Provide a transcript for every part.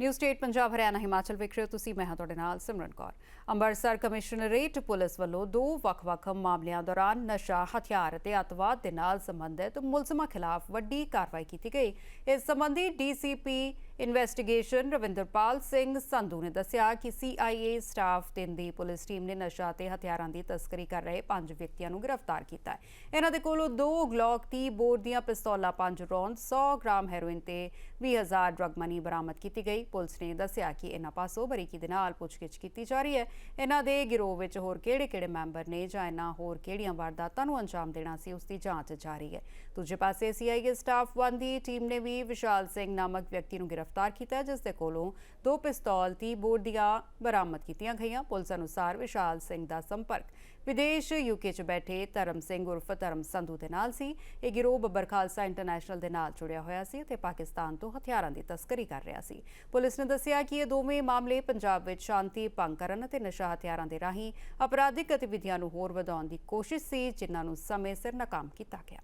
New state Punjab Haryana Himachal ਵੇਖ ਰਹੇ ਹੋ ਤੁਸੀਂ ਮੈਂ ਹਾਂ ਤੁਹਾਡੇ ਨਾਲ ਸਿਮਰਨ ਕੌਰ ਅੰਮ੍ਰਿਤਸਰ ਕਮਿਸ਼ਨਰੇਟ ਪੁਲਿਸ ਵੱਲੋਂ ਦੋ ਵੱਖ-ਵੱਖ ਮਾਮਲਿਆਂ ਦੌਰਾਨ ਨਸ਼ਾ ਹਥਿਆਰ ਅਤੇ ਅਤਵਾਦ ਦੇ ਨਾਲ ਸੰਬੰਧਿਤ ਮੁਲਜ਼ਮਾਂ ਖਿਲਾਫ ਵੱਡੀ ਕਾਰਵਾਈ ਕੀਤੀ ਗਈ ਇਸ ਸੰਬੰਧੀ ਡੀਸੀਪੀ ਇਨਵੈਸਟੀਗੇਸ਼ਨ ਰਵਿੰਦਰਪਾਲ ਸਿੰਘ ਸੰਧੂ ਨੇ ਦੱਸਿਆ ਕਿ ਸੀਆਈਏ ਸਟਾਫ ਤਿੰਨ ਦੀ ਪੁਲਿਸ ਟੀਮ ਨੇ ਨਸ਼ਾ ਤੇ ਹਥਿਆਰਾਂ ਦੀ ਤਸਕਰੀ ਕਰ ਰਹੇ ਪੰਜ ਵਿਅਕਤੀਆਂ ਨੂੰ ਗ੍ਰਿਫਤਾਰ ਕੀਤਾ ਹੈ ਇਹਨਾਂ ਦੇ ਕੋਲੋਂ ਦੋ ਗਲੌਕ 30 ਬੋਰ ਦੀਆਂ ਪਿਸਤੌਲਾਂ ਪੰਜ ਰੌਂਦ 100 ਗ੍ਰਾਮ ਹੈਰੋਇਨ ਤੇ 20000 ਡਰਗ ਮਨੀ ਬਰਾਮਦ ਕੀਤੀ ਗਈ ਪੁਲਿਸ ਨੇ ਦੱਸਿਆ ਕਿ ਇਹਨਾਂ ਪਾਸੋਂ ਬਰੀਕੀ ਦੇ ਨਾਲ ਪੁੱਛਗਿੱਛ ਕੀਤੀ ਜਾ ਰਹੀ ਹੈ। ਇਹਨਾਂ ਦੇ ਗਿਰੋਹ ਵਿੱਚ ਹੋਰ ਕਿਹੜੇ-ਕਿਹੜੇ ਮੈਂਬਰ ਨੇ ਜਾਂ ਇਹਨਾਂ ਹੋਰ ਕਿਹੜੀਆਂ ਵਾਰਦਾਤਾਂ ਨੂੰ ਅੰਜਾਮ ਦੇਣਾ ਸੀ, ਉਸ ਦੀ ਜਾਂਚ ਜਾਰੀ ਹੈ। ਦੂਜੇ ਪਾਸੇ ਸੀਆਈਏ ਸਟਾਫ 1 ਦੀ ਟੀਮ ਨੇ ਵੀ ਵਿਸ਼ਾਲ ਸਿੰਘ ਨਾਮਕ ਵਿਅਕਤੀ ਨੂੰ ਗ੍ਰਿਫਤਾਰ ਕੀਤਾ ਜਿਸ ਦੇ ਕੋਲੋਂ ਦੋ ਪਿਸਤੌਲ 30 ਬੋਰ ਦੀਆਂ ਬਰਾਮਦ ਕੀਤੀਆਂ ਗਈਆਂ। ਪੁਲਿਸ ਅਨੁਸਾਰ ਵਿਸ਼ਾਲ ਸਿੰਘ ਦਾ ਸੰਪਰਕ ਵਿਦੇਸ਼ ਯੂਕੇ 'ਚ ਬੈਠੇ ਧਰਮ ਸਿੰਘ ਉਰਫ ਧਰਮ ਸੰਧੂ ਦੇ ਨਾਲ ਸੀ। ਇਹ ਗਿਰੋਹ ਬੱਬਰ ਖਾਲਸਾ ਇੰਟਰਨੈਸ਼ਨਲ ਦੇ ਨਾਲ ਜੁੜਿਆ ਹੋਇਆ ਸੀ ਤੇ ਪਾਕਿਸਤਾਨ ਤੋਂ ਹਥਿਆਰਾਂ ਦੀ ਤਸਕਰੀ ਕਰ ਰਿਹਾ ਸੀ। ਪੁਲਿਸ ਨੇ ਦੱਸਿਆ ਕਿ ਇਹ ਦੋਵੇਂ ਮਾਮਲੇ ਪੰਜਾਬ ਵਿੱਚ ਸ਼ਾਂਤੀ ਭੰਗ ਕਰਨ ਅਤੇ ਨਸ਼ਾ ਹਥਿਆਰਾਂ ਦੇ ਰਾਹੀਂ ਅਪਰਾਧਿਕ ਗਤੀਵਿਧੀਆਂ ਨੂੰ ਹੋਰ ਵਧਾਉਣ ਦੀ ਕੋਸ਼ਿਸ਼ ਸੀ, ਜਿਨ੍ਹਾਂ ਨੂੰ ਸਮੇਂ ਸਿਰ ਨਾਕਾਮ ਕੀਤਾ ਗਿਆ।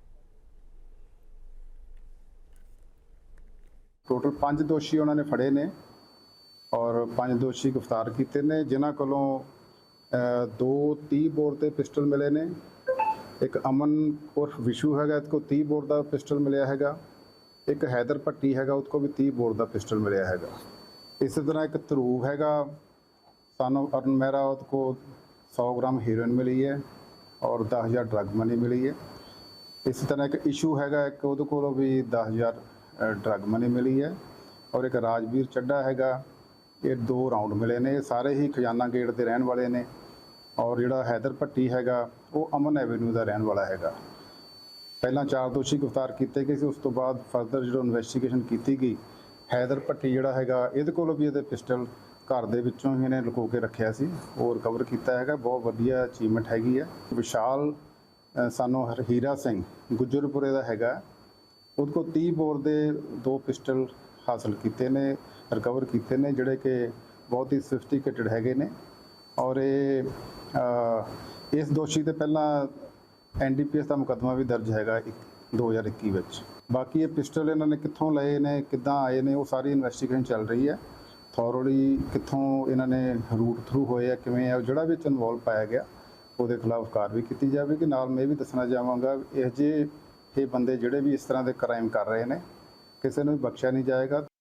ਟੋਟਲ 5 ਦੋਸ਼ੀ ਉਹਨਾਂ ਨੇ ਫੜੇ ਨੇ ਔਰ 5 ਦੋਸ਼ੀ ਗ੍ਰਿਫਤਾਰ ਕੀਤੇ ਨੇ, ਜਿਨ੍ਹਾਂ ਕੋਲੋਂ ਦੋ 30 ਬੋਰ ਤੇ ਪਿਸਟਲ ਮਿਲੇ ਨੇ। ਇੱਕ ਅਮਨ ਉਰਫ ਵਿਸ਼ੂ ਹੈਗਾ ਇਹਦੇ ਕੋਲ 30 ਬੋਰ ਦਾ ਪਿਸਟਲ ਮਿਲਿਆ ਹੈਗਾ। ਇੱਕ ਹੈਦਰ ਭੱਟੀ ਹੈਗਾ, ਉਹਦੇ ਕੋਲ ਵੀ 30 ਬੋਰ ਦਾ ਪਿਸਟਲ ਮਿਲਿਆ ਹੈਗਾ। ਇਸੇ ਤਰ੍ਹਾਂ ਇੱਕ ਧਰੂਵ ਹੈਗਾ ਸਾਨੂੰ ਅਰਨ ਮਹਿਰਾ, ਉਹਦੇ ਕੋਲ 100 ਗ੍ਰਾਮ ਹੀਰੋਇਨ ਮਿਲੀ ਹੈ ਔਰ 10000 ਡਰੱਗ ਮਨੀ ਮਿਲੀ ਹੈ। ਇਸੇ ਤਰ੍ਹਾਂ ਇੱਕ ਇਸ਼ੂ ਹੈਗਾ, ਇੱਕ ਉਹਦੇ ਕੋਲੋਂ ਵੀ 10000 ਡਰੱਗ ਮਨੀ ਮਿਲੀ ਹੈ ਔਰ ਇੱਕ ਰਾਜਵੀਰ ਚੱਡਾ ਹੈਗਾ, ਇਹ ਦੋ ਰਾਉਂਡ ਮਿਲੇ ਨੇ, ਇਹ ਸਾਰੇ ਹੀ ਖਜ਼ਾਨਾ ਗੇਟ ਦੇ ਰਹਿਣ ਵਾਲੇ ਨੇ ਔਰ ਜਿਹੜਾ ਹੈਦਰ ਭੱਟੀ ਹੈਗਾ, ਉਹ ਅਮਨ ਐਵੇਨਿਊ ਦਾ ਰਹਿਣ ਵਾਲਾ ਹੈਗਾ। ਪਹਿਲਾਂ ਚਾਰ ਦੋਸ਼ੀ ਗ੍ਰਿਫਤਾਰ ਕੀਤੇ ਗਏ ਸੀ, ਉਸ ਤੋਂ ਬਾਅਦ ਫਰਦਰ ਜਦੋਂ ਇਨਵੈਸਟੀਗੇਸ਼ਨ ਕੀਤੀ ਗਈ, ਹੈਦਰ ਭੱਟੀ ਜਿਹੜਾ ਹੈਗਾ, ਇਹਦੇ ਕੋਲੋਂ ਵੀ ਇਹਦੇ ਪਿਸਟਲ ਘਰ ਦੇ ਵਿੱਚੋਂ ਹੀ ਇਹਨੇ ਲੁਕੋ ਕੇ ਰੱਖਿਆ ਸੀ, ਉਹ ਰਿਕਵਰ ਕੀਤਾ ਹੈਗਾ, ਬਹੁਤ ਵਧੀਆ ਅਚੀਵਮੈਂਟ ਹੈਗੀ ਹੈ। ਵਿਸ਼ਾਲ ਸਾਨੂੰ ਹਰ- ਹੀਰਾ ਸਿੰਘ ਗੁੱਜਰਪੁਰੇ ਦਾ ਹੈਗਾ, ਉਹਦੇ ਕੋਲ 30 ਬੋਰ ਦੇ ਦੋ ਪਿਸਟਲ ਹਾਸਲ ਕੀਤੇ ਨੇ ਰਿਕਵਰ ਕੀਤੇ ਨੇ, ਜਿਹੜੇ ਕਿ ਬਹੁਤ ਹੀ ਸਫਿਸਟੀਕੇਟਡ ਹੈਗੇ ਨੇ। ਔਰ ਇਹ ਇਸ ਦੋਸ਼ੀ ਤੇ ਪਹਿਲਾਂ ਐਨਡੀਪੀਐਸ ਦਾ ਮੁਕੱਦਮਾ ਵੀ ਦਰਜ ਹੈਗਾ ਇੱਕ- 2021 ਵਿੱਚ। ਬਾਕੀ ਇਹ ਪਿਸਟਲ ਇਹਨਾਂ ਨੇ ਕਿੱਥੋਂ ਲਏ ਨੇ, ਕਿੱਦਾਂ ਆਏ ਨੇ, ਉਹ ਸਾਰੀ ਇਨਵੈਸਟੀਗੇਸ਼ਨ ਚੱਲ ਰਹੀ ਹੈ। ਥੋਰਲੀ ਕਿੱਥੋਂ ਇਹਨਾਂ ਨੇ ਰੂਟ ਥਰੂ ਹੋਏ ਆ, ਕਿਵੇਂ ਆ, ਜਿਹੜਾ ਵਿੱਚ ਇਨਵੋਲਵ ਪਾਇਆ ਗਿਆ, ਉਹਦੇ ਖਿਲਾਫ ਕਾਰਵਾਈ ਕੀਤੀ ਜਾਵੇਗੀ। ਨਾਲ ਮੈਂ ਇਹ ਵੀ ਦੱਸਣਾ ਚਾਹਾਂਗਾ, ਇਹ ਜੇ ਇਹ ਬੰਦੇ ਜਿਹੜੇ ਵੀ ਇਸ ਤਰ੍ਹਾਂ ਦੇ ਕ੍ਰਾਈਮ ਕਰ ਰਹੇ ਨੇ, ਕਿਸੇ ਨੂੰ ਵੀ ਬਖਸ਼ਿਆ ਨਹੀਂ ਜਾਏਗਾ।